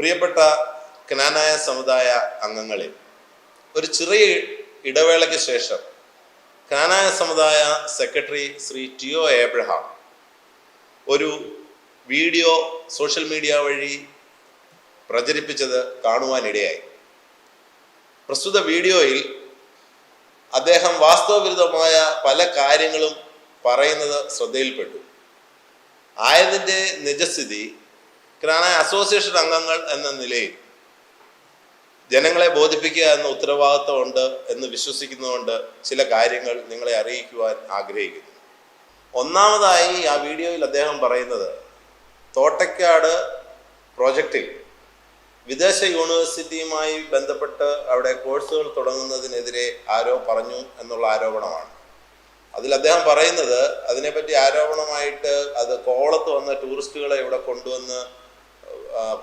പ്രിയപ്പെട്ട ക്നാനായ സമുദായ അംഗങ്ങളെ ഒരു ചെറിയ ഇടവേളയ്ക്ക് ശേഷം ക്നാനായ സമുദായ സെക്രട്ടറി ശ്രീ ടിഒ ഏബ്രഹാം ഒരു വീഡിയോ സോഷ്യൽ മീഡിയ വഴി പ്രചരിപ്പിച്ചത് കാണുവാനിടയായി. പ്രസ്തുത വീഡിയോയിൽ അദ്ദേഹം വാസ്തവവിരുദ്ധമായ പല കാര്യങ്ങളും പറയുന്നത് ശ്രദ്ധയിൽപ്പെട്ടു. ആയതിന്റെ നിജസ്ഥിതി ക്രാനായ അസോസിയേഷൻ അംഗങ്ങൾ എന്ന നിലയിൽ. ജനങ്ങളെ ബോധിപ്പിക്കുക എന്ന ഉത്തരവാദിത്വമുണ്ട് എന്ന് വിശ്വസിക്കുന്നതുകൊണ്ട് ചില കാര്യങ്ങൾ നിങ്ങളെ അറിയിക്കുവാൻ ആഗ്രഹിക്കുന്നു. ഒന്നാമതായി ആ വീഡിയോയിൽ അദ്ദേഹം പറയുന്നത് തോട്ടക്കാട് പ്രോജക്റ്റിൽ വിദേശ യൂണിവേഴ്സിറ്റിയുമായി ബന്ധപ്പെട്ട് അവിടെ കോഴ്സുകൾ തുടങ്ങുന്നതിനെതിരെ ആരോ പറഞ്ഞു എന്നുള്ള ആരോപണമാണ്. അതിൽ അദ്ദേഹം പറയുന്നത് അതിനെപ്പറ്റി ആരോപണമായിട്ട് അത് കോളത്ത് വന്ന ടൂറിസ്റ്റുകളെ ഇവിടെ കൊണ്ടുവന്ന്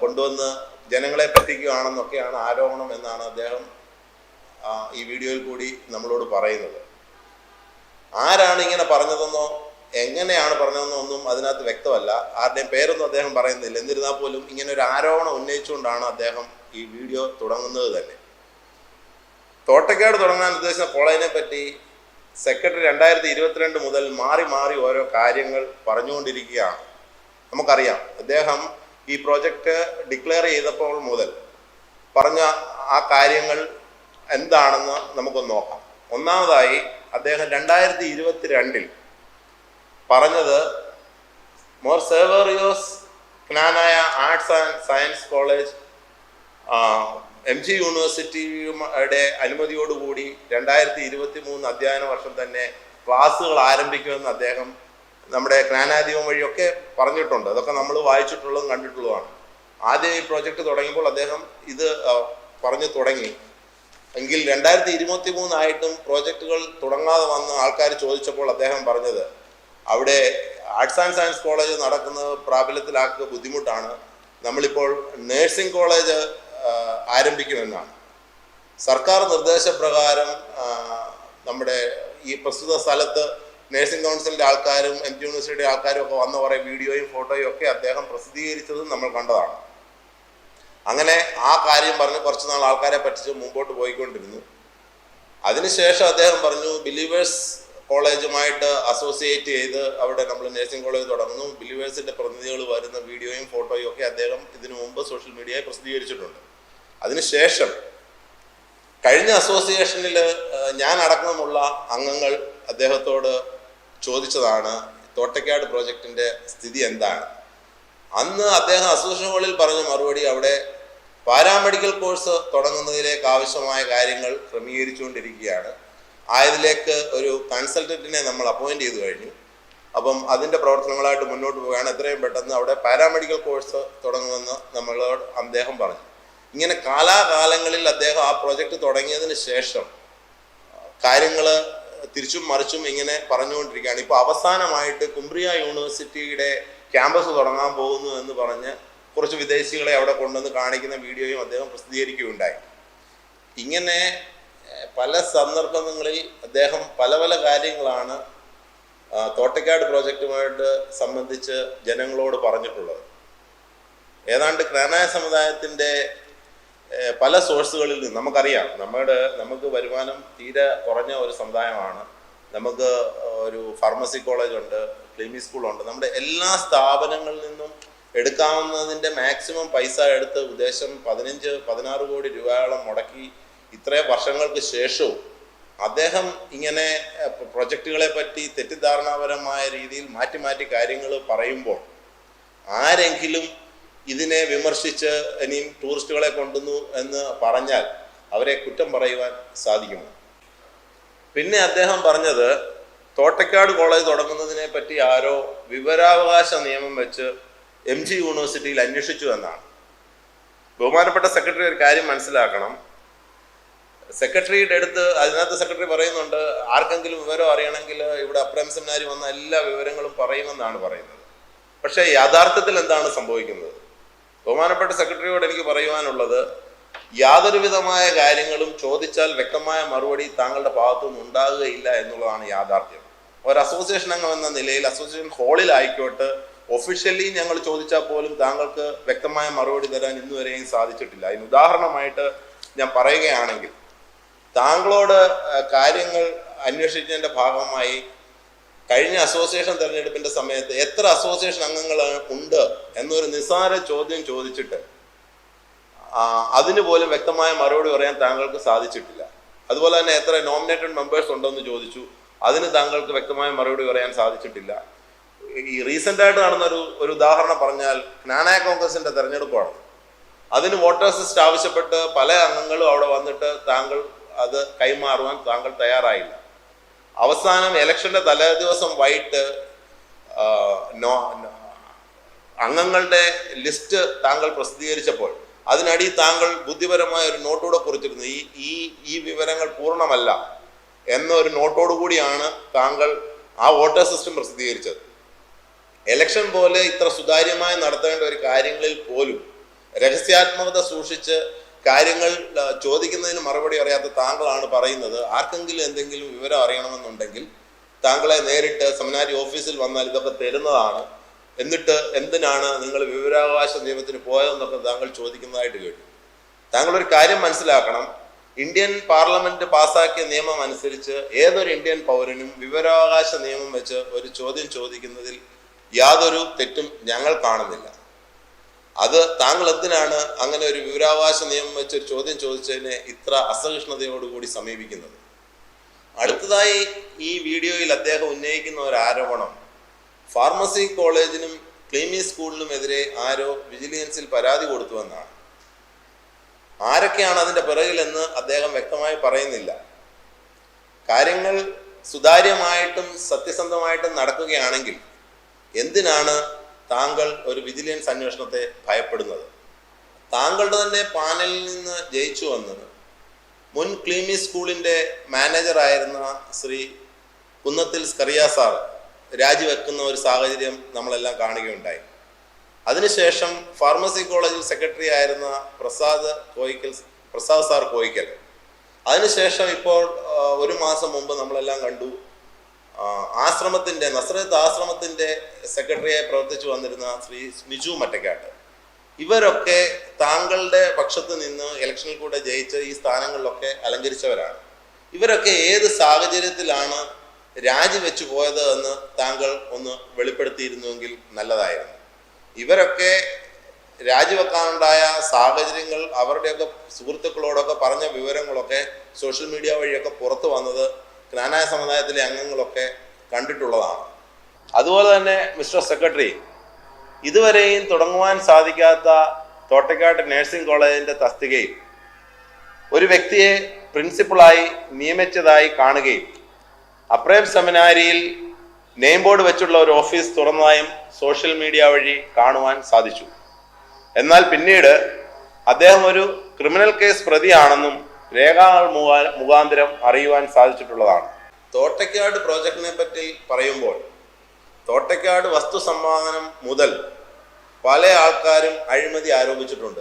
കൊണ്ടുവന്ന് ജനങ്ങളെ പറ്റിക്കുകയാണെന്നൊക്കെയാണ് ആരോപണം എന്നാണ് അദ്ദേഹം ഈ വീഡിയോയിൽ കൂടി നമ്മളോട് പറയുന്നത്. ആരാണ് ഇങ്ങനെ പറഞ്ഞതെന്നോ എങ്ങനെയാണ് പറഞ്ഞതെന്നോ ഒന്നും അതിനകത്ത് വ്യക്തമല്ല. ആരുടെയും പേരൊന്നും അദ്ദേഹം പറയുന്നില്ല. എന്നിരുന്നാൽ പോലും ഇങ്ങനെ ഒരു ആരോപണം ഉന്നയിച്ചുകൊണ്ടാണ് അദ്ദേഹം ഈ വീഡിയോ തുടങ്ങുന്നത് തന്നെ. തോട്ടക്കാട് തുടങ്ങാൻ ഉദ്ദേശിച്ച കോളേജിനെ പറ്റി സെക്രട്ടറി രണ്ടായിരത്തി ഇരുപത്തിരണ്ട് മുതൽ മാറി മാറി ഓരോ കാര്യങ്ങൾ പറഞ്ഞുകൊണ്ടിരിക്കുകയാണ്. നമുക്കറിയാം അദ്ദേഹം ഈ പ്രോജക്റ്റ് ഡിക്ലെയർ ചെയ്തപ്പോൾ മുതൽ പറഞ്ഞ ആ കാര്യങ്ങൾ എന്താണെന്ന് നമുക്കൊന്ന് നോക്കാം. ഒന്നാമതായി അദ്ദേഹം രണ്ടായിരത്തി ഇരുപത്തി രണ്ടിൽ പറഞ്ഞത് Mor Severios Knanaya arts and science college M G യൂണിവേഴ്സിറ്റിയുടെ അനുമതിയോടുകൂടി രണ്ടായിരത്തി ഇരുപത്തി മൂന്ന് അധ്യയന വർഷം തന്നെ ക്ലാസ്സുകൾ ആരംഭിക്കുമെന്ന് അദ്ദേഹം നമ്മുടെ ജ്ഞാനാദീപം വഴിയൊക്കെ പറഞ്ഞിട്ടുണ്ട്. അതൊക്കെ നമ്മൾ വായിച്ചിട്ടുള്ളതും കണ്ടിട്ടുള്ളതുമാണ്. ആദ്യം ഈ പ്രോജക്റ്റ് തുടങ്ങിയപ്പോൾ അദ്ദേഹം ഇത് പറഞ്ഞു തുടങ്ങി. എങ്കിൽ രണ്ടായിരത്തി ഇരുപത്തി മൂന്നായിട്ടും പ്രോജക്റ്റുകൾ തുടങ്ങാതെ വന്ന് ആൾക്കാർ ചോദിച്ചപ്പോൾ അദ്ദേഹം പറഞ്ഞത് അവിടെ ആർട്സ് ആൻഡ് സയൻസ് കോളേജ് നടക്കുന്നത് പ്രാബല്യത്തിലാക്കുക ബുദ്ധിമുട്ടാണ്. നമ്മളിപ്പോൾ നേഴ്സിംഗ് കോളേജ് ആരംഭിക്കുമെന്നാണ്. സർക്കാർ നിർദ്ദേശപ്രകാരം നമ്മുടെ ഈ പ്രസ്തുത സ്ഥലത്ത് നേഴ്സിംഗ് കൗൺസിലിന്റെ ആൾക്കാരും എം ജി യൂണിവേഴ്സിറ്റിയുടെ ആൾക്കാരും ഒക്കെ വന്ന കുറേ വീഡിയോയും ഫോട്ടോയും ഒക്കെ അദ്ദേഹം പ്രസിദ്ധീകരിച്ചതും നമ്മൾ കണ്ടതാണ്. അങ്ങനെ ആ കാര്യം പറഞ്ഞ് കുറച്ച് നാൾ ആൾക്കാരെ പറ്റിച്ച് മുമ്പോട്ട് പോയിക്കൊണ്ടിരുന്നു. അതിനുശേഷം അദ്ദേഹം പറഞ്ഞു ബിലീവേഴ്സ് കോളേജുമായിട്ട് അസോസിയേറ്റ് ചെയ്ത് അവിടെ നമ്മൾ നേഴ്സിംഗ് കോളേജ് തുടങ്ങുന്നു. ബിലീവേഴ്സിന്റെ പ്രതിനിധികൾ വരുന്ന വീഡിയോയും ഫോട്ടോയും ഒക്കെ അദ്ദേഹം ഇതിനു മുമ്പ് സോഷ്യൽ മീഡിയയിൽ പ്രസിദ്ധീകരിച്ചിട്ടുണ്ട്. അതിനുശേഷം കഴിഞ്ഞ അസോസിയേഷനിൽ ഞാൻ അടക്കമുള്ള അംഗങ്ങൾ അദ്ദേഹത്തോട് ചോദിച്ചതാണ് തോട്ടക്കാട് പ്രോജക്റ്റിന്റെ സ്ഥിതി എന്താണ്? അന്ന് അദ്ദേഹം അസോസിയേഷൻ പറഞ്ഞ മറുപടി അവിടെ പാരാമെഡിക്കൽ കോഴ്സ് തുടങ്ങുന്നതിലേക്ക് ആവശ്യമായ കാര്യങ്ങൾ ക്രമീകരിച്ചുകൊണ്ടിരിക്കുകയാണ്. ആയതിലേക്ക് ഒരു കൺസൾട്ടന്റിനെ നമ്മൾ അപ്പോയിന്റ് ചെയ്തു കഴിഞ്ഞു. അപ്പം അതിന്റെ പ്രവർത്തനങ്ങളായിട്ട് മുന്നോട്ട് പോവുകയാണ്. എത്രയും പെട്ടെന്ന് അവിടെ പാരാമെഡിക്കൽ കോഴ്സ് തുടങ്ങുമെന്ന് നമ്മളോട് അദ്ദേഹം പറഞ്ഞു. ഇങ്ങനെ കാലാകാലങ്ങളിൽ അദ്ദേഹം ആ പ്രോജക്റ്റ് തുടങ്ങിയതിന് ശേഷം കാര്യങ്ങൾ തിരിച്ചും മറിച്ചും ഇങ്ങനെ പറഞ്ഞുകൊണ്ടിരിക്കുകയാണ്. ഇപ്പോൾ അവസാനമായിട്ട് കുംബ്രിയ യൂണിവേഴ്സിറ്റിയുടെ ക്യാമ്പസ് തുടങ്ങാൻ പോകുന്നു എന്ന് പറഞ്ഞ് കുറച്ച് വിദേശികളെ അവിടെ കൊണ്ടുവന്ന് കാണിക്കുന്ന വീഡിയോയും അദ്ദേഹം പ്രസിദ്ധീകരിക്കുകയുണ്ടായി. ഇങ്ങനെ പല സന്ദർഭങ്ങളിൽ അദ്ദേഹം പല പല കാര്യങ്ങളാണ് തോട്ടക്കാട് പ്രോജക്റ്റുമായിട്ട് സംബന്ധിച്ച് ജനങ്ങളോട് പറഞ്ഞിട്ടുള്ളത്. ഏതാണ്ട് ക്രാനായ സമുദായത്തിന്റെ പല സോഴ്സുകളിൽ നിന്ന് നമുക്കറിയാം. നമ്മുടെ നമുക്ക് വരുമാനം തീരെ കുറഞ്ഞ ഒരു സമുദായമാണ്. നമുക്ക് ഒരു ഫാർമസി കോളേജ് ഉണ്ട് ക്ലിനിക് സ്കൂളുണ്ട് നമ്മുടെ എല്ലാ സ്ഥാപനങ്ങളിൽ നിന്നും എടുക്കാവുന്നതിന്റെ മാക്സിമം പൈസ എടുത്ത് ഉദ്ദേശം പതിനഞ്ച് പതിനാറ് കോടി രൂപയോളം മുടക്കി ഇത്രയും വർഷങ്ങൾക്ക് ശേഷവും അദ്ദേഹം ഇങ്ങനെ പ്രൊജക്റ്റുകളെ പറ്റി തെറ്റിദ്ധാരണാപരമായ രീതിയിൽ മാറ്റി മാറ്റി കാര്യങ്ങൾ പറയുമ്പോൾ ആരെങ്കിലും ഇതിനെ വിമർശിച്ച് ഇനിയും ടൂറിസ്റ്റുകളെ കൊണ്ടുവന്നു എന്ന് പറഞ്ഞാൽ അവരെ കുറ്റം പറയുവാൻ സാധിക്കുമോ? പിന്നെ അദ്ദേഹം പറഞ്ഞത് തോട്ടക്കാട് കോളേജ് തുടങ്ങുന്നതിനെ പറ്റി ആരോ വിവരാവകാശ നിയമം വെച്ച് എം ജി യൂണിവേഴ്സിറ്റിയിൽ അന്വേഷിച്ചു എന്നാണ്. ബഹുമാനപ്പെട്ട സെക്രട്ടറി ഒരു കാര്യം മനസ്സിലാക്കണം. സെക്രട്ടറിയുടെ അടുത്ത് അതിനകത്ത് സെക്രട്ടറി പറയുന്നുണ്ട് ആർക്കെങ്കിലും വിവരം അറിയണമെങ്കിൽ ഇവിടെ അപ്രേം സെമിനാരി വന്ന എല്ലാ വിവരങ്ങളും പറയുമെന്നാണ് പറയുന്നത്. പക്ഷേ യാഥാർത്ഥ്യത്തിൽ എന്താണ് സംഭവിക്കുന്നത്? ബഹുമാനപ്പെട്ട സെക്രട്ടറിയോട് എനിക്ക് പറയുവാനുള്ളത് യാതൊരു വിധമായ കാര്യങ്ങളും ചോദിച്ചാൽ വ്യക്തമായ മറുപടി താങ്കളുടെ ഭാഗത്തുനിന്ന് ഉണ്ടാകുകയില്ല എന്നുള്ളതാണ് യാഥാർത്ഥ്യം. ഒരു അസോസിയേഷൻ അംഗം എന്ന നിലയിൽ അസോസിയേഷൻ ഹാളിലായിക്കോട്ടെ ഒഫീഷ്യലി ഞങ്ങൾ ചോദിച്ചാൽ പോലും താങ്കൾക്ക് വ്യക്തമായ മറുപടി തരാൻ ഇന്നുവരെയും സാധിച്ചിട്ടില്ല. അതിന് ഉദാഹരണമായിട്ട് ഞാൻ പറയുകയാണെങ്കിൽ താങ്കളോട് കാര്യങ്ങൾ അന്വേഷിച്ചതിന്റെ ഭാഗമായി കഴിഞ്ഞ അസോസിയേഷൻ തെരഞ്ഞെടുപ്പിന്റെ സമയത്ത് എത്ര അസോസിയേഷൻ അംഗങ്ങൾ ഉണ്ട് എന്നൊരു നിസ്സാര ചോദ്യം ചോദിച്ചിട്ട് അതിന് പോലും വ്യക്തമായ മറുപടി പറയാൻ താങ്കൾക്ക് സാധിച്ചിട്ടില്ല. അതുപോലെ തന്നെ എത്ര നോമിനേറ്റഡ് മെമ്പേഴ്സ് ഉണ്ടെന്ന് ചോദിച്ചു അതിന് താങ്കൾക്ക് വ്യക്തമായ മറുപടി പറയാൻ സാധിച്ചിട്ടില്ല. ഈ റീസെന്റ് ആയിട്ട് നടന്ന ഒരു ഒരു ഉദാഹരണം പറഞ്ഞാൽ ജ്ഞാനായ കോൺഗ്രസിന്റെ തെരഞ്ഞെടുപ്പാണ്. അതിന് വോട്ടേഴ്സ് ലിസ്റ്റ് ആവശ്യപ്പെട്ട് പല അംഗങ്ങളും അവിടെ വന്നിട്ട് താങ്കൾ അത് കൈമാറുവാൻ താങ്കൾ തയ്യാറായില്ല. അവസാനം ഇലക്ഷന്റെ തലേ ദിവസം വൈകിട്ട് നോ അംഗങ്ങളുടെ ലിസ്റ്റ് താങ്കൾ പ്രസിദ്ധീകരിച്ചപ്പോൾ അതിനടി താങ്കൾ ബുദ്ധിപരമായ ഒരു നോട്ടോടെ കുറിച്ചിരുന്നു. ഈ ഈ ഈ വിവരങ്ങൾ പൂർണമല്ല എന്നൊരു നോട്ടോടുകൂടിയാണ് നോട്ടോടു കൂടിയാണ് താങ്കൾ ആ വോട്ടർ സിസ്റ്റം പ്രസിദ്ധീകരിച്ചത്. ഇലക്ഷൻ പോലെ ഇത്ര സുതാര്യമായി നടത്തേണ്ട ഒരു കാര്യങ്ങളിൽ പോലും രഹസ്യാത്മകത സൂക്ഷിച്ച് കാര്യങ്ങൾ ചോദിക്കുന്നതിന് മറുപടി അറിയാത്ത താങ്കളാണ് പറയുന്നത്. ആർക്കെങ്കിലും എന്തെങ്കിലും വിവരം അറിയണമെന്നുണ്ടെങ്കിൽ താങ്കളെ നേരിട്ട് സെമിനാരി ഓഫീസിൽ വന്നാൽ ഇതൊക്കെ തരുന്നതാണ്. എന്നിട്ട് എന്തിനാണ് നിങ്ങൾ വിവരാവകാശ നിയമത്തിന് പോയതെന്നൊക്കെ താങ്കൾ ചോദിക്കുന്നതായിട്ട് കേട്ടു. താങ്കൾ ഒരു കാര്യം മനസ്സിലാക്കണം. ഇന്ത്യൻ പാർലമെന്റ് പാസാക്കിയ നിയമം അനുസരിച്ച് ഏതൊരു ഇന്ത്യൻ പൗരനും വിവരാവകാശ നിയമം വെച്ച് ഒരു ചോദ്യം ചോദിക്കുന്നതിൽ യാതൊരു തെറ്റും ഞങ്ങൾ കാണുന്നില്ല. അത് താങ്കൾ എന്തിനാണ് അങ്ങനെ ഒരു വിവരാവകാശ നിയമം വെച്ച് ഒരു ചോദ്യം ചോദിച്ചതിനെ ഇത്ര അസഹിഷ്ണുതയോടുകൂടി സമീപിക്കുന്നത്? അടുത്തതായി ഈ വീഡിയോയിൽ അദ്ദേഹം ഉന്നയിക്കുന്ന ഒരു ആരോപണം. ഫാർമസി കോളേജിനും ക്ലീമി സ്കൂളിനുമെതിരെ ആരോ വിജിലൻസിൽ പരാതി കൊടുത്തുവെന്നാണ് ആരൊക്കെയാണ് അതിന്റെ പിറകിലെന്ന് അദ്ദേഹം വ്യക്തമായി പറയുന്നില്ല. കാര്യങ്ങൾ സുതാര്യമായിട്ടും സത്യസന്ധമായിട്ടും നടക്കുകയാണെങ്കിൽ എന്തിനാണ് താങ്കൾ ഒരു വിജിലൻസ് അന്വേഷണത്തെ ഭയപ്പെടുന്നത്. താങ്കളുടെ തന്നെ പാനലിൽ നിന്ന് ജയിച്ചു വന്നത് മുൻ ക്ലീമി സ്കൂളിന്റെ മാനേജറായിരുന്ന ശ്രീ കുന്നത്തിൽ സ്കറിയ സാർ രാജിവെക്കുന്ന ഒരു സാഹചര്യം നമ്മളെല്ലാം കാണുകയുണ്ടായി. അതിനുശേഷം ഫാർമസി കോളേജിൽ സെക്രട്ടറി ആയിരുന്ന പ്രസാദ് കോയിക്കൽ പ്രസാദ് സാർ കോയിക്കൽ. അതിനുശേഷം ഇപ്പോൾ ഒരു മാസം മുമ്പ് നമ്മളെല്ലാം കണ്ടു. ആശ്രമത്തിന്റെ നസ്രത്ത് ആശ്രമത്തിന്റെ സെക്രട്ടറിയായി പ്രവർത്തിച്ചു വന്നിരുന്ന ശ്രീ സ്മിജു മറ്റക്കാട്ട്. ഇവരൊക്കെ താങ്കളുടെ പക്ഷത്ത് നിന്ന് ഇലക്ഷനിൽ കൂടെ ജയിച്ച് ഈ സ്ഥാനങ്ങളിലൊക്കെ അലങ്കരിച്ചവരാണ്. ഇവരൊക്കെ ഏത് സാഹചര്യത്തിലാണ് രാജിവെച്ചു പോയത് എന്ന് താങ്കൾ ഒന്ന് വെളിപ്പെടുത്തിയിരുന്നുവെങ്കിൽ നല്ലതായിരുന്നു. ഇവരൊക്കെ രാജിവെക്കാനുണ്ടായ സാഹചര്യങ്ങൾ അവരുടെയൊക്കെ സുഹൃത്തുക്കളോടൊക്കെ പറഞ്ഞ വിവരങ്ങളൊക്കെ സോഷ്യൽ മീഡിയ വഴിയൊക്കെ പുറത്തു വന്നത് ജ്ഞാനായ സമുദായത്തിലെ അംഗങ്ങളൊക്കെ കണ്ടിട്ടുള്ളതാണ്. അതുപോലെ തന്നെ മിസ്റ്റർ സെക്രട്ടറി ഇതുവരെയും തുടങ്ങുവാൻ സാധിക്കാത്ത തോട്ടക്കാട്ട് നഴ്സിംഗ് കോളേജിന്റെ തസ്തികയിൽ ഒരു വ്യക്തിയെ പ്രിൻസിപ്പളായി നിയമിച്ചതായി കാണുകയും അപ്രേം സെമിനാരിയിൽ നെയിം ബോർഡ് വെച്ചുള്ള ഒരു ഓഫീസ് തുറന്നതായും സോഷ്യൽ മീഡിയ വഴി കാണുവാൻ സാധിച്ചു. എന്നാൽ പിന്നീട് അദ്ദേഹം ഒരു ക്രിമിനൽ കേസ് പ്രതിയാണെന്നും മുഖാ- മുഖാന്തരം അറിയുവാൻ സാധിച്ചിട്ടുള്ളതാണ്. തോട്ടയ്ക്കാട് പ്രോജക്റ്റിനെ പറ്റി പറയുമ്പോൾ തോട്ടയ്ക്കാട് വസ്തു സമ്മാനം മുതൽ പല ആൾക്കാരും അഴിമതി ആരോപിച്ചിട്ടുണ്ട്.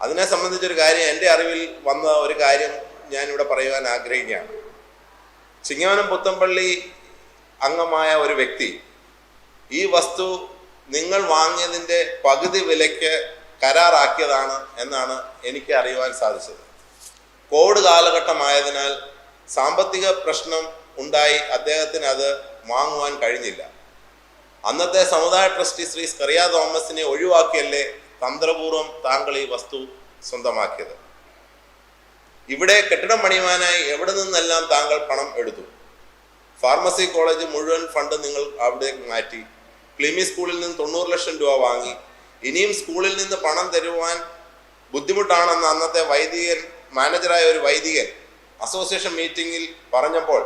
അതിനെ സംബന്ധിച്ചൊരു കാര്യം എന്റെ അറിവിൽ വന്ന ഒരു കാര്യം ഞാനിവിടെ പറയുവാൻ ആഗ്രഹിക്കുകയാണ്. ചിങ്ങവനം പുത്തമ്പള്ളി അംഗമായ ഒരു വ്യക്തി ഈ വസ്തു നിങ്ങൾ വാങ്ങിയതിന്റെ പകുതി വിലയ്ക്ക് കരാറാക്കിയതാണ് എന്നാണ് എനിക്ക് അറിയുവാൻ സാധിച്ചത്. കോവിഡ് കാലഘട്ടമായതിനാൽ സാമ്പത്തിക പ്രശ്നം ഉണ്ടായി അദ്ദേഹത്തിന് അത് വാങ്ങുവാൻ കഴിഞ്ഞില്ല. അന്നത്തെ സമുദായ ട്രസ്റ്റി ശ്രീ സ്കറിയ തോമസിനെ ഒഴിവാക്കിയല്ലേ തന്ത്രപൂർവം താങ്കൾ ഈ വസ്തു സ്വന്തമാക്കിയത്. ഇവിടെ കെട്ടിടം പണിയുവാനായി എവിടെ നിന്നെല്ലാം താങ്കൾ പണം എടുത്തു? ഫാർമസി കോളേജ് മുഴുവൻ ഫണ്ട് നിങ്ങൾ അവിടെ മാറ്റി ക്ലിമി സ്കൂളിൽ നിന്ന് തൊണ്ണൂറ് ലക്ഷം രൂപ വാങ്ങി ഇനിയും സ്കൂളിൽ നിന്ന് പണം തരുവാൻ ബുദ്ധിമുട്ടാണെന്ന് അന്നത്തെ വൈദികൻ മാനേജറായ ഒരു വൈദികൻ അസോസിയേഷൻ മീറ്റിംഗിൽ പറഞ്ഞപ്പോൾ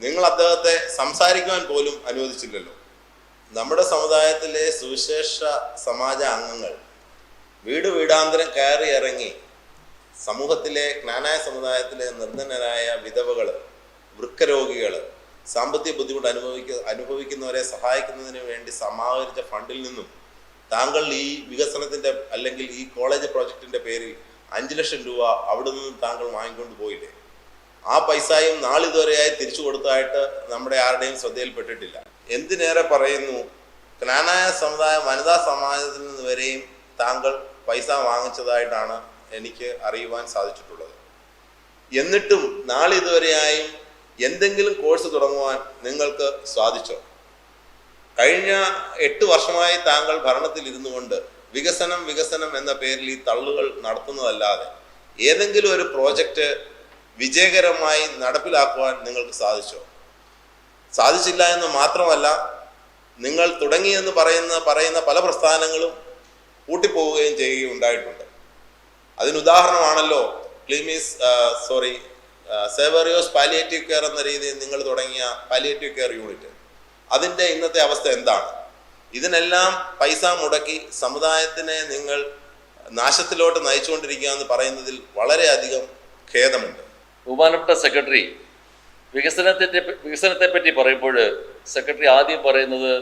നിങ്ങൾ അദ്ദേഹത്തെ സംസാരിക്കുവാൻ പോലും അനുവദിച്ചില്ലല്ലോ. നമ്മുടെ സമുദായത്തിലെ സുവിശേഷ സമാജ അംഗങ്ങൾ വീട് വീടാന്തരം കയറി ഇറങ്ങി സമൂഹത്തിലെ ജ്ഞാനായ സമുദായത്തിലെ നിർധനരായ വിധവകൾ വൃക്കരോഗികൾ സാമ്പത്തിക ബുദ്ധിമുട്ട് അനുഭവിക്ക അനുഭവിക്കുന്നവരെ സഹായിക്കുന്നതിന് വേണ്ടി സമാഹരിച്ച ഫണ്ടിൽ നിന്നും താങ്കൾ ഈ വികസനത്തിന്റെ അല്ലെങ്കിൽ ഈ കോളേജ് പ്രോജക്റ്റിന്റെ പേരിൽ അഞ്ചു ലക്ഷം രൂപ അവിടെ നിന്നും താങ്കൾ വാങ്ങിക്കൊണ്ട് പോയില്ലേ? ആ പൈസയും നാളിതുവരെയായി തിരിച്ചു കൊടുത്തതായിട്ട് നമ്മുടെ ആരുടെയും ശ്രദ്ധയിൽപ്പെട്ടിട്ടില്ല. എന്തിനേറെ പറയുന്നു? ക്നാനായ സമുദായ വനിതാ സമാജത്തിൽ നിന്ന് വരെയും താങ്കൾ പൈസ വാങ്ങിച്ചതായിട്ടാണ് എനിക്ക് അറിയുവാൻ സാധിച്ചിട്ടുള്ളത്. എന്നിട്ടും നാളിതുവരെയായും എന്തെങ്കിലും കോഴ്സ് തുടങ്ങുവാൻ നിങ്ങൾക്ക് സാധിച്ചോ? കഴിഞ്ഞ എട്ട് വർഷമായി താങ്കൾ ഭരണത്തിൽ ഇരുന്നു കൊണ്ട് വികസനം വികസനം എന്ന പേരിൽ ഈ തള്ളുകൾ നടത്തുന്നതല്ലാതെ ഏതെങ്കിലും ഒരു പ്രോജക്റ്റ് വിജയകരമായി നടപ്പിലാക്കുവാൻ നിങ്ങൾക്ക് സാധിച്ചോ? സാധിച്ചില്ല എന്ന് മാത്രമല്ല നിങ്ങൾ തുടങ്ങിയെന്ന് പറയുന്ന പറയുന്ന പല പ്രസ്ഥാനങ്ങളും കൂട്ടിപ്പോവുകയും ചെയ്യുകയും ഉണ്ടായിട്ടുണ്ട് അതിനുദാഹരണമാണല്ലോ Cleemis sorry Severios palliative care എന്ന രീതിയിൽ നിങ്ങൾ തുടങ്ങിയ പാലിയേറ്റീവ് കെയർ യൂണിറ്റ്. അതിന്റെ ഇന്നത്തെ അവസ്ഥ എന്താണ്? ഇതിനെല്ലാം പൈസ മുടക്കി സമുദായത്തിനെ നിങ്ങൾ നാശത്തിലോട്ട് നയിച്ചുകൊണ്ടിരിക്കുക എന്ന് പറയുന്നതിൽ വളരെയധികം ഖേദമുണ്ട്. ബഹുമാനപ്പെട്ട സെക്രട്ടറി വികസനത്തെ വികസനത്തെ പറ്റി പറയുമ്പോൾ സെക്രട്ടറി ആദ്യം പറയുന്നത്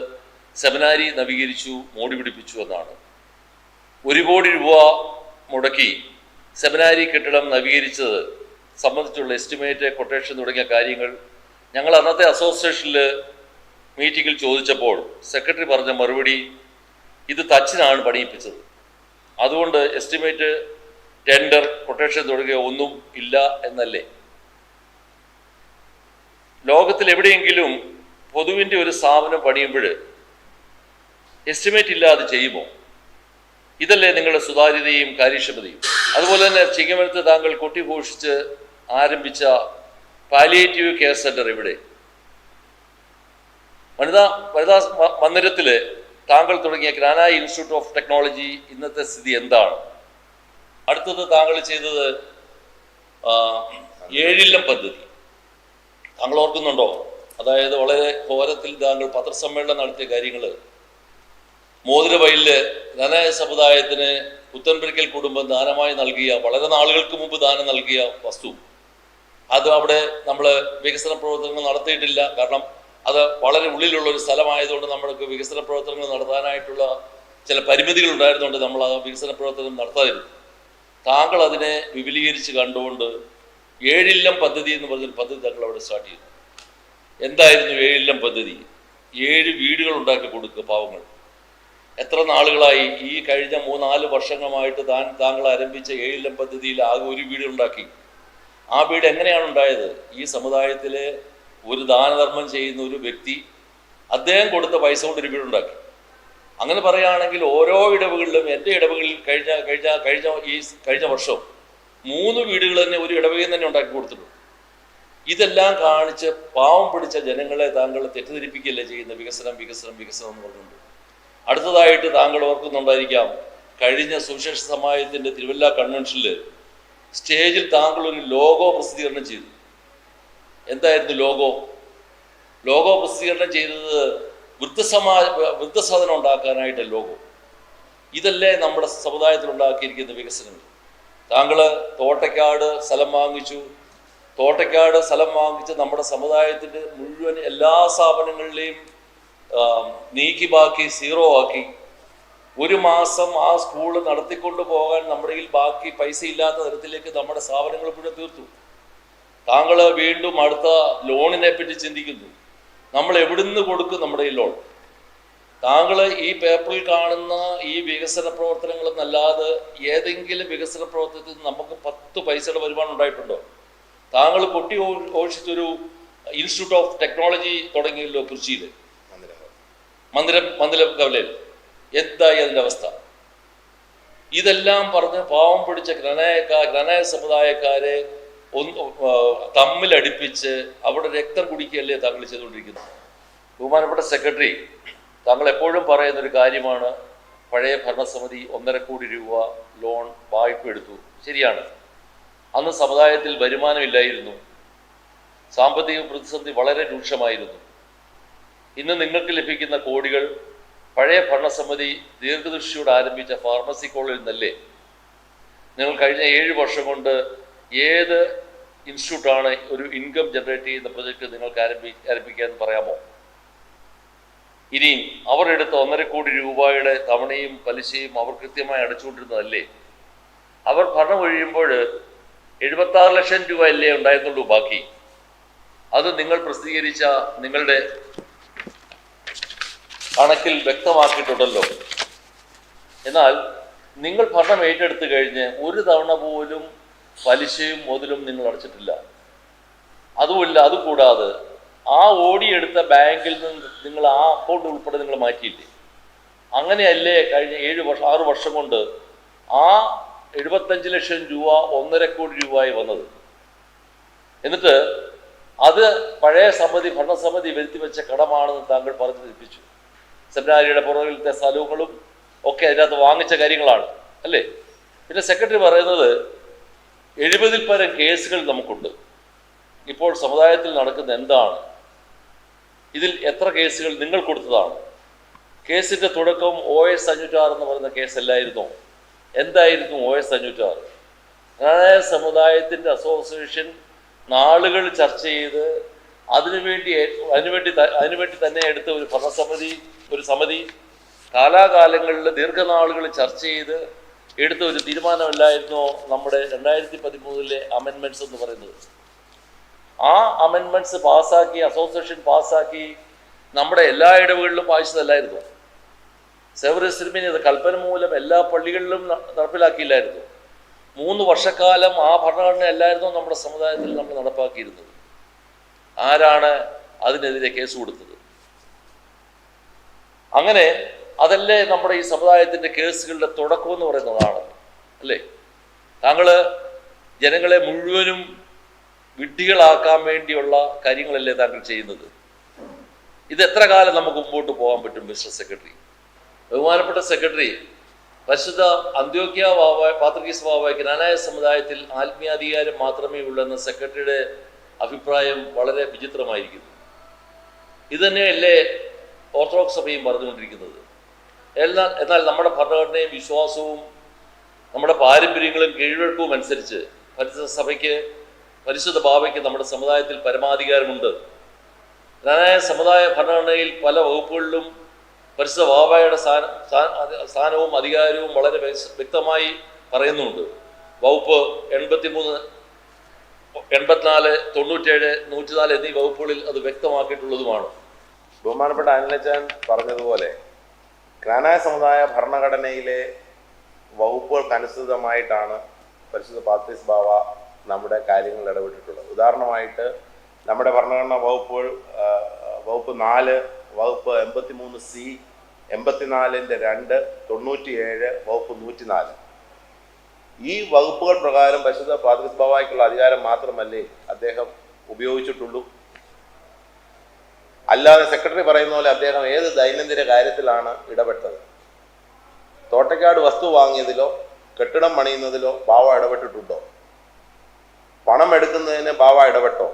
സെമിനാരി നവീകരിച്ചു മോടി പിടിപ്പിച്ചു എന്നാണ്. ഒരു കോടി രൂപ മുടക്കി സെമിനാരി കെട്ടിടം നവീകരിച്ചത് സംബന്ധിച്ചുള്ള എസ്റ്റിമേറ്റ് കൊട്ടേഷൻ തുടങ്ങിയ കാര്യങ്ങൾ ഞങ്ങൾ അന്നത്തെ അസോസിയേഷനിൽ മീറ്റിങ്ങിൽ ചോദിച്ചപ്പോൾ സെക്രട്ടറി പറഞ്ഞ മറുപടി ഇത് തച്ചിനാണ് പണിയിപ്പിച്ചത്. അതുകൊണ്ട് എസ്റ്റിമേറ്റ് ടെൻഡർ കൊട്ടേഷൻ തുടങ്ങിയ ഒന്നും ഇല്ല എന്നല്ലേ? ലോകത്തിൽ എവിടെയെങ്കിലും പൊതുവിന്റെ ഒരു സ്ഥാപനം പണിയുമ്പോൾ എസ്റ്റിമേറ്റ് ഇല്ലാതെ ചെയ്യുമോ? ഇതല്ലേ നിങ്ങളുടെ സുതാര്യതയും കാര്യക്ഷമതയും. അതുപോലെ തന്നെ ചിങ്ങമനത്ത് താങ്കൾ കൊട്ടിഘോഷിച്ച് ആരംഭിച്ച പാലിയേറ്റീവ് കെയർ സെന്റർ ഇവിടെ വനിതാ വനിതാ മന്ദിരത്തിൽ താങ്കൾ തുടങ്ങിയ ഗ്രാനായി ഇൻസ്റ്റിറ്റ്യൂട്ട് ഓഫ് ടെക്നോളജി ഇന്നത്തെ സ്ഥിതി എന്താണ്? അടുത്തത് താങ്കൾ ചെയ്തത് ഏഴില്ലം പദ്ധതി. താങ്കൾ ഓർക്കുന്നുണ്ടോ? അതായത് വളരെ ഘോരത്തിൽ താങ്കൾ പത്രസമ്മേളനം നടത്തിയ കാര്യങ്ങൾ മോതിരവയലിൽ ധനായ സമുദായത്തിന് പുത്തൻപുരയ്ക്കൽ കുടുംബം ദാനമായി നൽകിയ വളരെ നാളുകൾക്ക് മുമ്പ് ദാനം നൽകിയ വസ്തു. അത് അവിടെ നമ്മൾ വികസന പ്രവർത്തനങ്ങൾ നടത്തിയിട്ടില്ല. കാരണം അത് വളരെ ഉള്ളിലുള്ള ഒരു സ്ഥലമായതുകൊണ്ട് നമ്മൾക്ക് വികസന പ്രവർത്തനങ്ങൾ നടത്താനായിട്ടുള്ള ചില പരിമിതികൾ ഉണ്ടായിരുന്നുകൊണ്ട് നമ്മൾ ആ വികസന പ്രവർത്തനം നടത്താതിരുന്നു. താങ്കൾ അതിനെ വിപുലീകരിച്ച് കണ്ടുകൊണ്ട് ഏഴില്ലം പദ്ധതി എന്ന് പറഞ്ഞൊരു പദ്ധതി താങ്കൾ അവിടെ സ്റ്റാർട്ട് ചെയ്തു. എന്തായിരുന്നു ഏഴില്ലം പദ്ധതി? ഏഴ് വീടുകൾ ഉണ്ടാക്കി കൊടുക്കുക പാവങ്ങൾ. എത്ര നാളുകളായി? ഈ കഴിഞ്ഞ മൂന്നാൽ വർഷങ്ങളുമായിട്ട് താൻ താങ്കൾ ആരംഭിച്ച ഏഴില്ലം പദ്ധതിയിൽ ആകെ ഒരു വീട് ഉണ്ടാക്കി. ആ വീട് എങ്ങനെയാണ് ഉണ്ടായത്? ഈ സമുദായത്തിലെ ഒരു ദാനധർമ്മം ചെയ്യുന്ന ഒരു വ്യക്തി അദ്ദേഹം കൊടുത്ത പൈസ കൊണ്ട് ഒരു വീടുണ്ടാക്കി. അങ്ങനെ പറയുകയാണെങ്കിൽ ഓരോ ഇടവുകളിലും എന്റെ ഇടവുകളിൽ കഴിഞ്ഞ കഴിഞ്ഞ കഴിഞ്ഞ ഈ കഴിഞ്ഞ വർഷം മൂന്ന് വീടുകൾ തന്നെ ഒരു ഇടവകയിൽ തന്നെ ഉണ്ടാക്കി കൊടുത്തിട്ടുണ്ട്. ഇതെല്ലാം കാണിച്ച് പാവം പിടിച്ച ജനങ്ങളെ താങ്കൾ തെറ്റിദ്ധരിപ്പിക്കുകയല്ലേ ചെയ്യുന്ന വികസനം വികസനം വികസനം എന്ന് പറഞ്ഞുകൊണ്ട്. അടുത്തതായിട്ട് താങ്കൾ ഓർക്കുന്നുണ്ടായിരിക്കാം കഴിഞ്ഞ സുവിശേഷ സമായത്തിന്റെ തിരുവല്ല കൺവെൻഷനിൽ സ്റ്റേജിൽ താങ്കൾ ഒരു ലോഗോ പ്രസിദ്ധീകരണം ചെയ്തു. എന്തായിരുന്നു ലോഗോ ലോഗോ പ്രസിദ്ധീകരണം ചെയ്തത് വൃദ്ധസമാ വൃദ്ധസാധനം ഉണ്ടാക്കാനായിട്ട് ലോഗോ ഇതല്ലേ നമ്മുടെ സമുദായത്തിൽ ഉണ്ടാക്കിയിരിക്കുന്ന വികസനങ്ങൾ താങ്കൾ തോട്ടയ്ക്കാട് സ്ഥലം വാങ്ങിച്ചു. തോട്ടയ്ക്കാട് സ്ഥലം വാങ്ങിച്ച് നമ്മുടെ സമുദായത്തിന്റെ മുഴുവൻ എല്ലാ സ്ഥാപനങ്ങളിലെയും നീക്കി ബാക്കി സീറോ ആക്കി. ഒരു മാസം ആ സ്കൂൾ നടത്തിക്കൊണ്ട് പോകാൻ നമ്മുടെ ബാക്കി പൈസ ഇല്ലാത്ത തരത്തിലേക്ക് നമ്മുടെ സ്ഥാപനങ്ങൾ മുഴുവൻ തീർത്തു. താങ്കൾ വീണ്ടും അടുത്ത ലോണിനെ പറ്റി ചിന്തിക്കുന്നു. നമ്മൾ എവിടുന്ന് കൊടുക്കും നമ്മുടെ ഈ ലോൺ? താങ്കൾ ഈ പേപ്പറിൽ കാണുന്ന ഈ വികസന പ്രവർത്തനങ്ങളെന്നല്ലാതെ ഏതെങ്കിലും വികസന പ്രവർത്തനത്തിൽ നമുക്ക് പത്ത് പൈസയുടെ വരുമാനം ഉണ്ടായിട്ടുണ്ടോ? താങ്കൾ കൊട്ടി ഓഷിച്ചൊരു ഇൻസ്റ്റിറ്റ്യൂട്ട് ഓഫ് ടെക്നോളജി തുടങ്ങിയല്ലോ മന്ദിരം മന്ദിരം മന്ദിരം കവലയിൽ. എന്തായി അതിന്റെ അവസ്ഥ? ഇതെല്ലാം പറഞ്ഞ് പാവം പിടിച്ച ഗ്രനയക്കാർ ഗ്രനയ സമുദായക്കാരെ ഒന്ന് തമ്മിലടിപ്പിച്ച് അവിടെ രക്തം കുടിക്കുകയല്ലേ താങ്കൾ ചെയ്തുകൊണ്ടിരിക്കുന്നത്? ബഹുമാനപ്പെട്ട സെക്രട്ടറി താങ്കൾ എപ്പോഴും പറയുന്ന ഒരു കാര്യമാണ് പഴയ ഭരണസമിതി ഒന്നര കോടി രൂപ ലോൺ വായ്പ എടുത്തു. ശരിയാണ്. അന്ന് സമുദായത്തിൽ വരുമാനമില്ലായിരുന്നു. സാമ്പത്തിക പ്രതിസന്ധി വളരെ രൂക്ഷമായിരുന്നു. ഇന്ന് നിങ്ങൾക്ക് ലഭിക്കുന്ന കോടികൾ പഴയ ഭരണസമിതി ദീർഘദൃഷ്ടിയോട് ആരംഭിച്ച ഫാർമസി കോളേജിൽ നിന്നല്ലേ? നിങ്ങൾ കഴിഞ്ഞ ഏഴ് വർഷം കൊണ്ട് ഏത് ഇൻസ്റ്റിറ്റ്യൂട്ടാണ് ഒരു ഇൻകം ജനറേറ്റ് ചെയ്യുന്ന പ്രൊജക്ട് നിങ്ങൾക്ക് ആരംഭി ആരംഭിക്കുക എന്ന് പറയാമോ? ഇനിയും അവർ എടുത്ത ഒന്നര കോടി രൂപയുടെ തവണയും പലിശയും അവർ കൃത്യമായി അടച്ചുകൊണ്ടിരുന്നതല്ലേ? അവർ ഭരണം ഒഴിയുമ്പോൾ എഴുപത്തി ആറ് ലക്ഷം രൂപ അല്ലേ ഉണ്ടായിരുന്നുള്ളൂ ബാക്കി. അത് നിങ്ങൾ പ്രസിദ്ധീകരിച്ച നിങ്ങളുടെ കണക്കിൽ വ്യക്തമാക്കിയിട്ടുണ്ടല്ലോ. എന്നാൽ നിങ്ങൾ ഭരണം ഏറ്റെടുത്തു കഴിഞ്ഞ് ഒരു തവണ പോലും പലിശയും മുതലും നിങ്ങൾ അടച്ചിട്ടില്ല. അതുമല്ല അതുകൂടാതെ ആ ഓടിയെടുത്ത ബാങ്കിൽ നിന്ന് നിങ്ങൾ ആ അക്കൗണ്ട് ഉൾപ്പെടെ നിങ്ങൾ മാറ്റിയില്ലേ? അങ്ങനെയല്ലേ കഴിഞ്ഞ ഏഴ് വർഷം ആറ് വർഷം കൊണ്ട് ആ എഴുപത്തഞ്ച് ലക്ഷം രൂപ ഒന്നര കോടി രൂപയായി വന്നത്. എന്നിട്ട് അത് പഴയ സമിതി ഭരണസമിതി വരുത്തി വെച്ച കടമാണെന്ന് താങ്കൾ പറഞ്ഞു ധരിപ്പിച്ചു സെമിനാരിയുടെ പുറകിലത്തെ സ്ഥലങ്ങളും ഒക്കെ അതിനകത്ത് വാങ്ങിച്ച കാര്യങ്ങളാണ് അല്ലേ? പിന്നെ സെക്രട്ടറി പറയുന്നത് എഴുപതിൽ പരം കേസുകൾ നമുക്കുണ്ട്. ഇപ്പോൾ സമുദായത്തിൽ നടക്കുന്ന എന്താണ്? ഇതിൽ എത്ര കേസുകൾ നിങ്ങൾ കൊടുത്തതാണ്? കേസിന്റെ തുടക്കം ഒ എസ് അഞ്ഞൂറ്റാറ് എന്ന് പറയുന്ന കേസല്ലായിരുന്നോ? എന്തായിരുന്നു ഒ എസ് അഞ്ഞൂറ്റാറ്? അതായത് സമുദായത്തിന്റെ അസോസിയേഷൻ നാളുകൾ ചർച്ച ചെയ്ത് അതിനുവേണ്ടി അതിനുവേണ്ടി അതിനുവേണ്ടി തന്നെ എടുത്ത ഒരു ഭരണസമിതി ഒരു സമിതി കാലാകാലങ്ങളിൽ ദീർഘനാളുകൾ ചർച്ച ചെയ്ത് എടുത്ത ഒരു തീരുമാനമല്ലായിരുന്നോ നമ്മുടെ രണ്ടായിരത്തി പതിമൂന്നിലെ അമെൻമെന്റ്സ് എന്ന് പറയുന്നത്. ആ അമെൻമെന്റ്സ് പാസ്സാക്കി അസോസിയേഷൻ പാസ്സാക്കി നമ്മുടെ എല്ലാ ഇടവുകളിലും വായിച്ചതല്ലായിരുന്നു സെവറി തിരുമേനി അത് കൽപ്പന മൂലം എല്ലാ പള്ളികളിലും നടപ്പിലാക്കിയില്ലായിരുന്നു. മൂന്ന് വർഷക്കാലം ആ ഭരണഘടന അല്ലായിരുന്നു നമ്മുടെ സമുദായത്തിൽ നമ്മൾ നടപ്പാക്കിയിരുന്നത്. ആരാണ് അതിനെതിരെ കേസ് കൊടുത്തത്? അങ്ങനെ അതല്ലേ നമ്മുടെ ഈ സമുദായത്തിന്റെ കേസുകളുടെ തുടക്കം എന്ന് പറയുന്നതാണ് അല്ലേ? താങ്കൾ ജനങ്ങളെ മുഴുവനും വിഡ്ഢികളാക്കാൻ വേണ്ടിയുള്ള കാര്യങ്ങളല്ലേ താങ്കൾ ചെയ്യുന്നത്? ഇത് എത്ര കാലം നമുക്ക് മുമ്പോട്ട് പോകാൻ പറ്റും മിസ്റ്റർ സെക്രട്ടറി? ബഹുമാനപ്പെട്ട സെക്രട്ടറി പരിശുദ്ധ അന്ത്യോക്യ വാവായ പാത്രികീസ് വാവായ്ക്ക് നാനായ സമുദായത്തിൽ ആത്മീയാധികാരം മാത്രമേ ഉള്ളൂ എന്ന സെക്രട്ടറിയുടെ അഭിപ്രായം വളരെ വിചിത്രമായിരിക്കുന്നു. ഇതുതന്നെയല്ലേ ഓർത്തഡോക്സ് സഭയും പറഞ്ഞുകൊണ്ടിരിക്കുന്നത്? എന്നാൽ എന്നാൽ നമ്മുടെ ഭരണഘടനയും വിശ്വാസവും നമ്മുടെ പാരമ്പര്യങ്ങളും കീഴ്വഴക്കവും അനുസരിച്ച് പരിശുദ്ധ സഭയ്ക്ക് പരിശുദ്ധ ബാബയ്ക്ക് നമ്മുടെ സമുദായത്തിൽ പരമാധികാരമുണ്ട്. അതായത് സമുദായ ഭരണഘടനയിൽ പല വകുപ്പുകളിലും പരിശുദ്ധ ബാബയുടെ സ്ഥാന സ്ഥാ- സ്ഥാനവും അധികാരവും വളരെ വ്യക്തമായി പറയുന്നുണ്ട്. വകുപ്പ് എൺപത്തിമൂന്ന് എൺപത്തിനാല് തൊണ്ണൂറ്റേഴ് നൂറ്റിനാല് എന്നീ വകുപ്പുകളിൽ അത് വ്യക്തമാക്കിയിട്ടുള്ളതുമാണ്. ബഹുമാനപ്പെട്ട അനിലച്ചാൻ പറഞ്ഞതുപോലെ ജ്ഞാനായ സമുദായ ഭരണഘടനയിലെ വകുപ്പുകൾക്കനുസൃതമായിട്ടാണ് പരിശുദ്ധ പാത്രീസ് ബാവ നമ്മുടെ കാര്യങ്ങളിൽ ഇടപെട്ടിട്ടുള്ളത്. ഉദാഹരണമായിട്ട് നമ്മുടെ ഭരണഘടനാ വകുപ്പുകൾ വകുപ്പ് നാല് വകുപ്പ് എൺപത്തി മൂന്ന് സി എൺപത്തിനാലിന്റെ രണ്ട് തൊണ്ണൂറ്റിയേഴ് വകുപ്പ് നൂറ്റിനാല്. ഈ വകുപ്പുകൾ പ്രകാരം പരിശുദ്ധ പാത്രീസ് ബാവയ്ക്കുള്ള അധികാരം മാത്രമല്ലേ അദ്ദേഹം ഉപയോഗിച്ചിട്ടുള്ളൂ? അല്ലാതെ സെക്രട്ടറി പറയുന്ന പോലെ അദ്ദേഹം ഏത് ദൈനംദിന കാര്യത്തിലാണ് ഇടപെട്ടത്? തോട്ടക്കാട് വസ്തു വാങ്ങിയതിലോ കെട്ടിടം പണിയുന്നതിലോ ബാവ ഇടപെട്ടിട്ടുണ്ടോ? പണം എടുക്കുന്നതിന് ബാവ ഇടപെട്ടോ?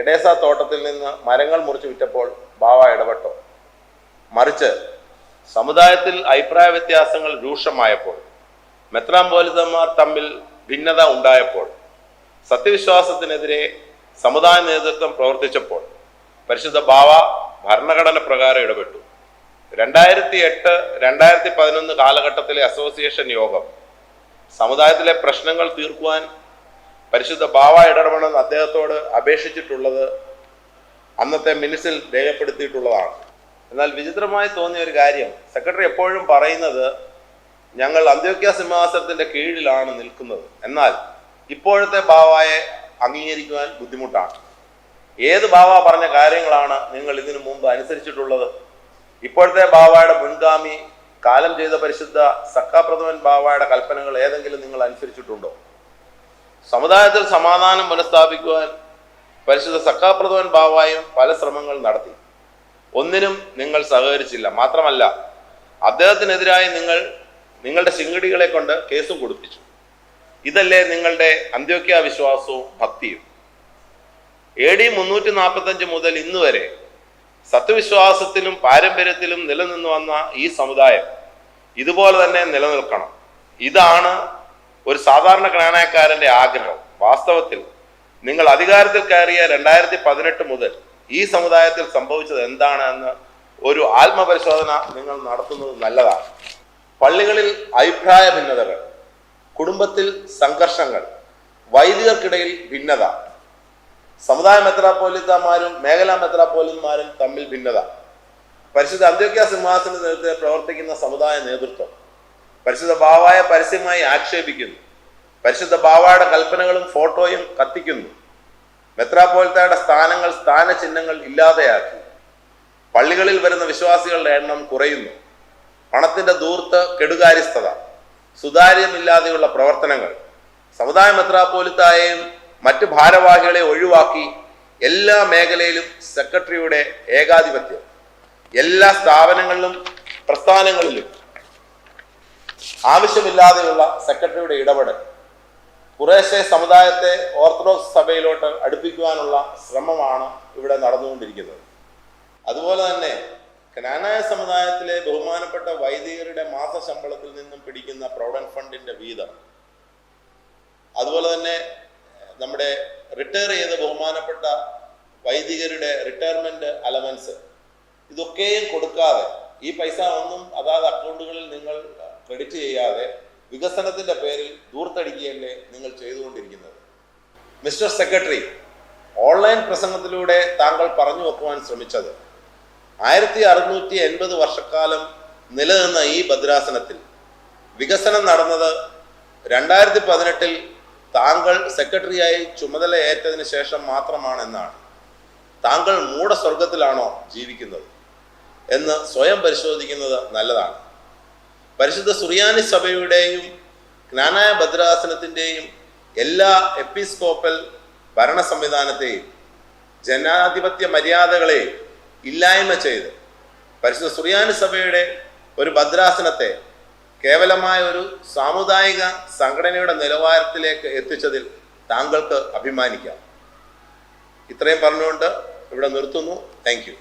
എഡേസ തോട്ടത്തിൽ നിന്ന് മരങ്ങൾ മുറിച്ച് വിറ്റപ്പോൾ ബാവ ഇടപെട്ടോ? മറിച്ച് സമുദായത്തിൽ അഭിപ്രായ വ്യത്യാസങ്ങൾ രൂക്ഷമായപ്പോൾ മെത്രാംപോലിതന്മാർ തമ്മിൽ ഭിന്നത ഉണ്ടായപ്പോൾ സത്യവിശ്വാസത്തിനെതിരെ സമുദായ നേതൃത്വം പ്രവർത്തിച്ചപ്പോൾ പരിശുദ്ധ ബാവ ഭരണഘടന പ്രകാരം ഇടപെട്ടു. രണ്ടായിരത്തി എട്ട് രണ്ടായിരത്തി പതിനൊന്ന് കാലഘട്ടത്തിലെ അസോസിയേഷൻ യോഗം സമുദായത്തിലെ പ്രശ്നങ്ങൾ തീർക്കുവാൻ പരിശുദ്ധ ബാവ ഇടപെടണമെന്ന് അദ്ദേഹത്തോട് അപേക്ഷിച്ചിട്ടുള്ളത് അന്നത്തെ മിനിസിൽ രേഖപ്പെടുത്തിയിട്ടുള്ളതാണ്. എന്നാൽ വിചിത്രമായി തോന്നിയ ഒരു കാര്യം സെക്രട്ടറി എപ്പോഴും പറയുന്നത് ഞങ്ങൾ അന്ത്യോക്യ സിംഹാസനത്തിന്റെ കീഴിലാണ് നിൽക്കുന്നത്. എന്നാൽ ഇപ്പോഴത്തെ ബാവായെ അംഗീകരിക്കുവാൻ ബുദ്ധിമുട്ടാണ്. ഏത് ബാവ പറഞ്ഞ കാര്യങ്ങളാണ് നിങ്ങൾ ഇതിനു മുമ്പ് അനുസരിച്ചിട്ടുള്ളത്? ഇപ്പോഴത്തെ ബാവയുടെ മുൻഗാമി കാലം ചെയ്ത പരിശുദ്ധ സക്കാപ്രഥമൻ ബാവയുടെ കൽപ്പനകൾ ഏതെങ്കിലും നിങ്ങൾ അനുസരിച്ചിട്ടുണ്ടോ? സമുദായത്തിൽ സമാധാനം പുനഃസ്ഥാപിക്കുവാൻ പരിശുദ്ധ സക്കാപ്രഥമൻ ബാവായും പല ശ്രമങ്ങൾ നടത്തി. ഒന്നിനും നിങ്ങൾ സഹകരിച്ചില്ല. മാത്രമല്ല അദ്ദേഹത്തിനെതിരായി നിങ്ങൾ നിങ്ങളുടെ ശിങ്കടികളെ കൊണ്ട് കേസും കൊടുപ്പിച്ചു. ഇതല്ലേ നിങ്ങളുടെ അന്ത്യോക്യ വിശ്വാസവും ഭക്തിയും. എ ഡി മുന്നൂറ്റി നാൽപ്പത്തഞ്ച് മുതൽ ഇന്ന് വരെ സത്യവിശ്വാസത്തിലും പാരമ്പര്യത്തിലും നിലനിന്നു വന്ന ഈ സമുദായം ഇതുപോലെ തന്നെ നിലനിൽക്കണം. ഇതാണ് ഒരു സാധാരണ ജ്ഞാനക്കാരന്റെ ആഗ്രഹം. വാസ്തവത്തിൽ നിങ്ങൾ അധികാരത്തിൽ കയറിയ രണ്ടായിരത്തി പതിനെട്ട് മുതൽ ഈ സമുദായത്തിൽ സംഭവിച്ചത് എന്താണ് എന്ന് ഒരു ആത്മപരിശോധന നിങ്ങൾ നടത്തുന്നത് നല്ലതാണ്. പള്ളികളിൽ അഭിപ്രായ ഭിന്നതകൾ കുടുംബത്തിൽ സംഘർഷങ്ങൾ വൈദികർക്കിടയിൽ ഭിന്നത സമുദായ മെത്രാപ്പോലിത്തമാരും മേഖലാ മെത്രാപ്പോലിന്മാരും തമ്മിൽ ഭിന്നത. പരിശുദ്ധ അന്ത്യോക്യ സിംഹാസന നേതൃത്വത്തിൽ പ്രവർത്തിക്കുന്ന സമുദായ നേതൃത്വം. പരിശുദ്ധ ബാവായ പരസ്യമായി ആക്ഷേപിക്കുന്നു. പരിശുദ്ധ ബാവായുടെ കൽപ്പനകളും ഫോട്ടോയും കത്തിക്കുന്നു. മെത്രാപ്പോലത്തയുടെ സ്ഥാനങ്ങൾ സ്ഥാനചിഹ്നങ്ങൾ ഇല്ലാതെയാക്കി. പള്ളികളിൽ വരുന്ന വിശ്വാസികളുടെ എണ്ണം കുറയുന്നു. പണത്തിന്റെ ദൂർത്ത് കെടുകാര്യസ്ഥത. സുതാര്യമില്ലാതെയുള്ള പ്രവർത്തനങ്ങൾ. സമുദായ മെത്രാപ്പോലിത്തായെയും മറ്റ് ഭാരവാഹികളെ ഒഴിവാക്കി എല്ലാ മേഖലയിലും സെക്രട്ടറിയുടെ ഏകാധിപത്യം. എല്ലാ സ്ഥാപനങ്ങളിലും പ്രസ്ഥാനങ്ങളിലും ആവശ്യമില്ലാതെയുള്ള സെക്രട്ടറിയുടെ ഇടപെടൽ കുറേശ്ശെ സമുദായത്തെ ഓർത്തഡോക്സ് സഭയിലോട്ട് അടുപ്പിക്കുവാനുള്ള ശ്രമമാണ് ഇവിടെ നടന്നുകൊണ്ടിരിക്കുന്നത്. അതുപോലെ തന്നെ കനാനായ സമുദായത്തിലെ ബഹുമാനപ്പെട്ട വൈദികരുടെ മാസശമ്പളത്തിൽ നിന്നും പിടിക്കുന്ന പ്രൊവിഡന്റ് ഫണ്ടിന്റെ വീതം അതുപോലെ തന്നെ നമ്മുടെ റിട്ടയർ ചെയ്ത ബഹുമാനപ്പെട്ട വൈദികരുടെ റിട്ടയർമെന്റ് അലവൻസ് ഇതൊക്കെയും കൊടുക്കാതെ ഈ പൈസ ഒന്നും അതാത് അക്കൗണ്ടുകളിൽ നിങ്ങൾ ക്രെഡിറ്റ് ചെയ്യാതെ വികസനത്തിന്റെ പേരിൽ ദൂർത്തടിക്കുകയല്ലേ നിങ്ങൾ ചെയ്തുകൊണ്ടിരിക്കുന്നത്. മിസ്റ്റർ സെക്രട്ടറി ഓൺലൈൻ പ്രസംഗത്തിലൂടെ താങ്കൾ പറഞ്ഞു വെക്കുവാൻ ശ്രമിച്ചത് ആയിരത്തി അറുന്നൂറ്റി എൺപത് വർഷക്കാലം നിലനിന്ന ഈ ഭദ്രാസനത്തിൽ വികസനം നടന്നത് രണ്ടായിരത്തി പതിനെട്ടിൽ താങ്കൾ സെക്രട്ടറിയായി ചുമതല ഏറ്റതിന് ശേഷം മാത്രമാണെന്നാണ്. താങ്കൾ മൂടസ്വർഗത്തിലാണോ ജീവിക്കുന്നത് എന്ന് സ്വയം പരിശോധിക്കുന്നത് നല്ലതാണ്. പരിശുദ്ധ സുറിയാനി സഭയുടെയും ജ്ഞാനായ ഭദ്രാസനത്തിന്റെയും എല്ലാ എപ്പിസ്കോപ്പൽ ഭരണ സംവിധാനത്തെയും ജനാധിപത്യ മര്യാദകളെയും ഇല്ലായ്മ ചെയ്ത് പരിശുദ്ധ സുറിയാനി സഭയുടെ ഒരു ഭദ്രാസനത്തെ കേവലമായ ഒരു സാമുദായിക സംഘടനയുടെ നിലവാരത്തിലേക്ക് എത്തിച്ചതിൽ താങ്കൾക്ക് അഭിമാനിക്കാം. ഇത്രയും പറഞ്ഞുകൊണ്ട് ഇവിടെ നിർത്തുന്നു. താങ്ക്